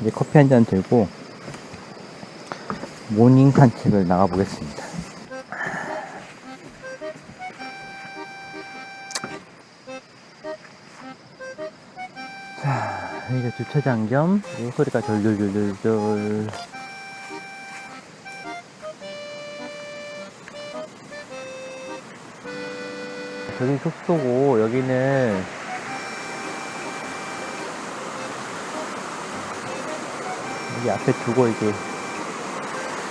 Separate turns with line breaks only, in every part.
이제 커피 한 잔 들고 모닝 산책을 나가 보겠습니다. 자, 여기가 주차장 겸, 이 소리가 졸졸졸졸졸. 저기 숙소고, 여기는 여기 앞에 두고 이게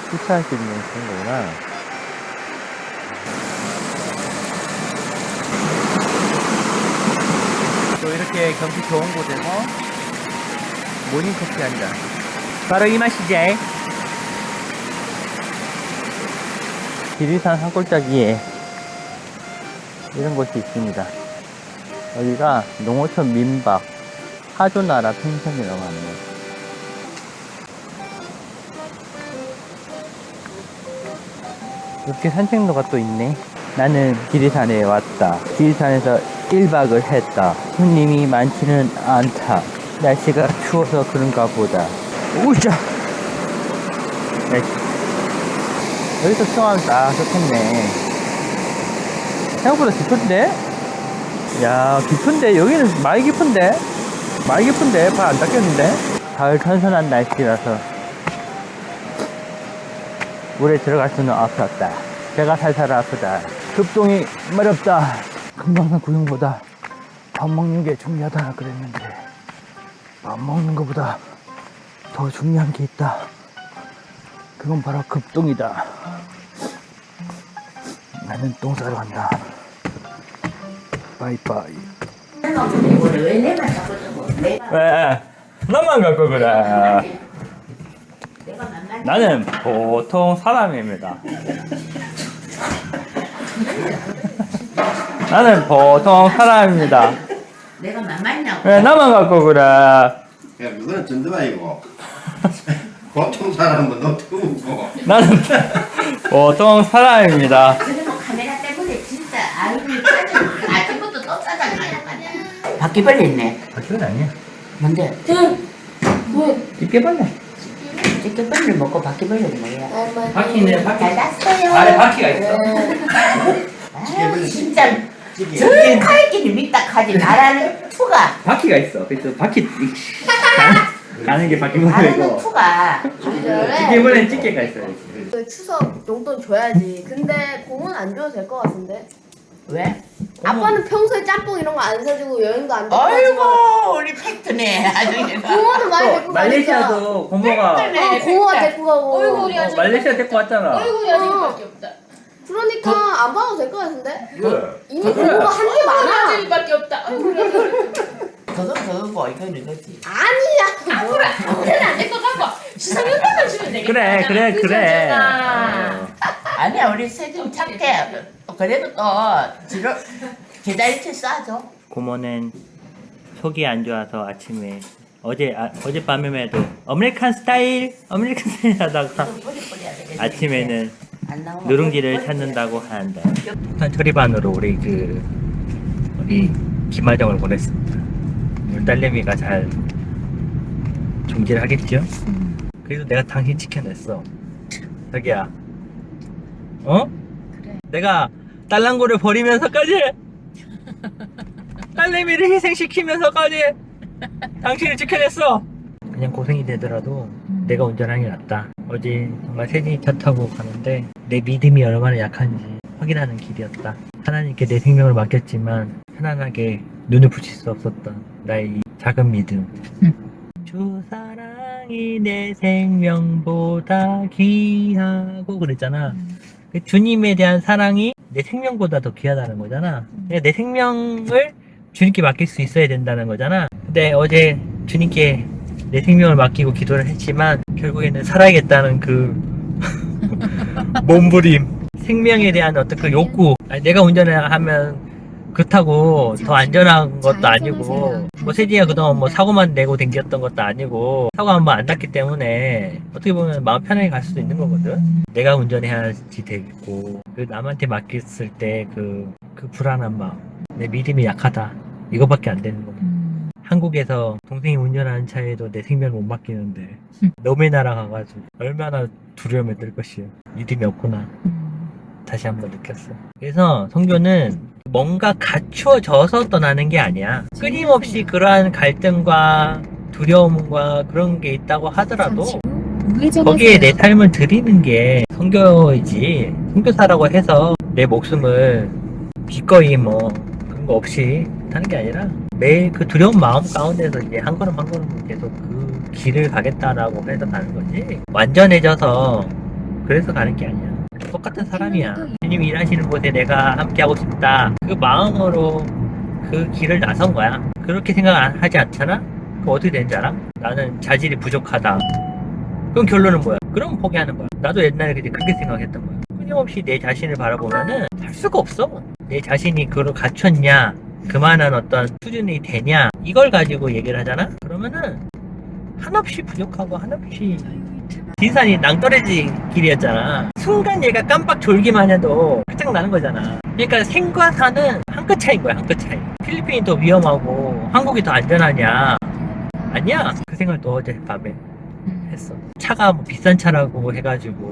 주차할 수 있는 그런 거구나. 또 이렇게 경치 좋은 곳에서 모닝 커피 한 잔. 바로 이 맛이지. 지리산 산골짜기에 이런 곳이 있습니다. 여기가 농어촌 민박 하조나라 펜션이라고 합니다. 이렇게 산책로가 또 있네. 나는 지리산에 왔다. 지리산에서 1박을 했다. 손님이 많지는 않다. 날씨가 추워서 그런가 보다. 날씨. 여기서 수영하면 딱 좋겠네. 생각보다 깊은데? 야, 깊은데? 여기는 많이 깊은데? 많이 깊은데? 발 안 닦였는데? 가을 선선한 날씨라서 물에 들어갈 수는 없었다. 배가 살살 아프다. 급동이 마렵다. 금방산 구경보다 밥 먹는 게 중요하다 그랬는데 밥 먹는 것보다 더 중요한 게 있다. 그건 바로 급동이다. 나는 똥 싸러 간다. 바이바이.
왜 내만 내
왜? 너만 갖고 그래.
내가
나는 보통 사람입니다. 나는 보통 사람입니다.
내가 만만냐고
왜 나만 갖고 그래?
야, 그거는 전두환이고. 보통 사람은 너트고
나는 보통 사람입니다.
그리고 카메라 때문에 진짜 아름이 짜증 아침부터 또 짜증 마냐 바퀴벌레 있네
바퀴벌레 아니야.
뭔데?
집게벌레.
찌개벌레 먹고 바퀴벌레는 뭐야?
바퀴네, 바퀴.
잘 났어요
아래 바퀴가 있어.
아, 진짜 저기 칼끼리 밑딱하지 말하는 투가
바퀴가 있어. 그래서 바퀴 가는 게 바퀴벌레고.
투가
집게벌레는 집게가 있어요.
그 추석 용돈 줘야지. 근데 공은 안 줘도 될 것 같은데.
왜?
아빠는 평소에 짬뽕 이런 거 안 사주고 여행도 안
어이구
가지고
우리 팩트네 아주 얘가
공원은 많이 데리고 가니까.
말레이시아도 고모가
어, 공원 데리고 가고.
어이구, 우리
어,
아직-
말레이시아 데리고 왔잖아.
어이구 야생이밖에 없다.
그러니까 안 봐도 될 것 같은데.
그래.
이미 공부가 한게 많아.
야생이밖에 없다. 어이구 야생이.
그건 그거고 이건 이거지
아니야.
앞으로 앞으로는 안될것 같고 시상연락을 주면 되겠다.
그래, 그래, 그래.
아니야 우리 세금 착해 그래도 또 뒤로 계좌이체 쏴줘
고모는 속이 안 좋아서 아침에 어제 아, 어젯밤에도 아메리칸 스타일 아메리칸 스타일 하다가. 아침에는 누룽지를 찾는다고 하는데 폭탄 처리반으로 우리 그 우리 김하정을 보냈습니다. 우리 딸내미가 잘 종질하겠죠? 그래도 내가 당신 지켜냈어. 자기야, 어? 내가 딸랑구를 버리면서까지 딸내미를 희생시키면서까지 당신을 지켜냈어. 그냥 고생이 되더라도 내가 운전하는 게 낫다. 어제 정말 세진이 차 타고 가는데 내 믿음이 얼마나 약한지 확인하는 길이었다. 하나님께 내 생명을 맡겼지만 편안하게 눈을 붙일 수 없었던 나의 이 작은 믿음. 주 사랑이 내 생명보다 귀하고 그랬잖아. 그 주님에 대한 사랑이 내 생명보다 더 귀하다는 거잖아. 그러니까 내 생명을 주님께 맡길 수 있어야 된다는 거잖아. 근데 어제 주님께 내 생명을 맡기고 기도를 했지만 결국에는 살아야겠다는 그 몸부림, 생명에 대한 어떤 그 욕구. 아니, 내가 운전을 하면 그렇다고 더 안전한 것도 아니고 뭐 세진이가 그동안 뭐 사고만 내고 댕겼던 것도 아니고 사고 한 번 안 났기 때문에 어떻게 보면 마음 편하게 갈 수도 있는 거거든. 내가 운전해야지 되겠고 그 남한테 맡겼을 때그 그 불안한 마음 내 믿음이 약하다. 이거밖에 안 되는 거야 한국에서 동생이 운전하는 차에도 내 생명을 못 맡기는데 너의 나라 가가지고 얼마나 두려움에 들 것이요. 믿음이 없구나. 다시 한번 느꼈어. 그래서 성교는 뭔가 갖추어져서 떠나는 게 아니야. 끊임없이 그러한 갈등과 두려움과 그런 게 있다고 하더라도 거기에 내 삶을 드리는 게 성교이지. 성교사라고 해서 내 목숨을 기꺼이 뭐 그런 거 없이 하는 게 아니라 매일 그 두려운 마음 가운데서 이제 한 걸음 한 걸음 계속 그 길을 가겠다라고 해서 가는 거지. 완전해져서 그래서 가는 게 아니야. 똑같은 사람이야. 주님 일하시는 곳에 내가 함께 하고 싶다. 그 마음으로 그 길을 나선 거야. 그렇게 생각 안 하지 않잖아? 그럼 어떻게 되는지 알아? 나는 자질이 부족하다. 그럼 결론은 뭐야? 그럼 포기하는 거야. 나도 옛날에 그렇게 생각했던 거야. 끊임없이 내 자신을 바라보면은 할 수가 없어. 내 자신이 그걸 갖췄냐? 그만한 어떤 수준이 되냐? 이걸 가지고 얘기를 하잖아? 그러면은 한없이 부족하고 한없이 뒷산이 낭떠러지 길이었잖아. 순간 얘가 깜빡 졸기만 해도 끝장 나는 거잖아. 그러니까 생과 사는 한 끗 차이인 거야, 한 끗 차이. 필리핀이 더 위험하고 한국이 더 안전하냐? 아니야. 그 생각도 어제 밤에 했어. 차가 뭐 비싼 차라고 해가지고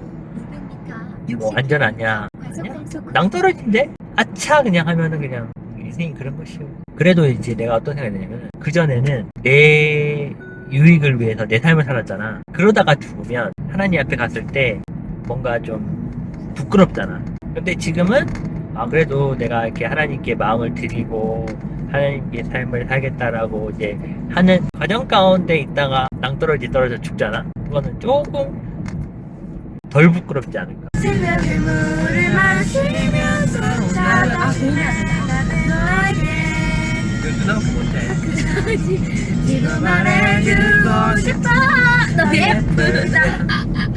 뭐 안전하냐? 아니야. 낭떠러지인데? 아차 그냥 하면은 그냥 인생이 그런 것이요. 그래도 이제 내가 어떤 생각이 드냐면 그 전에는 내 유익을 위해서 내 삶을 살았잖아. 그러다가 죽으면 하나님 앞에 갔을 때 뭔가 좀 부끄럽잖아. 근데 지금은 아 그래도 내가 이렇게 하나님께 마음을 드리고 하나님께 삶을 살겠다라고 이제 하는 과정 가운데 있다가 낭떠러지 떨어져 죽잖아. 그거는 조금 덜 부끄럽지 않을까. 그 누나가 뭔지 알지?
지금 말해주고 싶어 너 예쁘다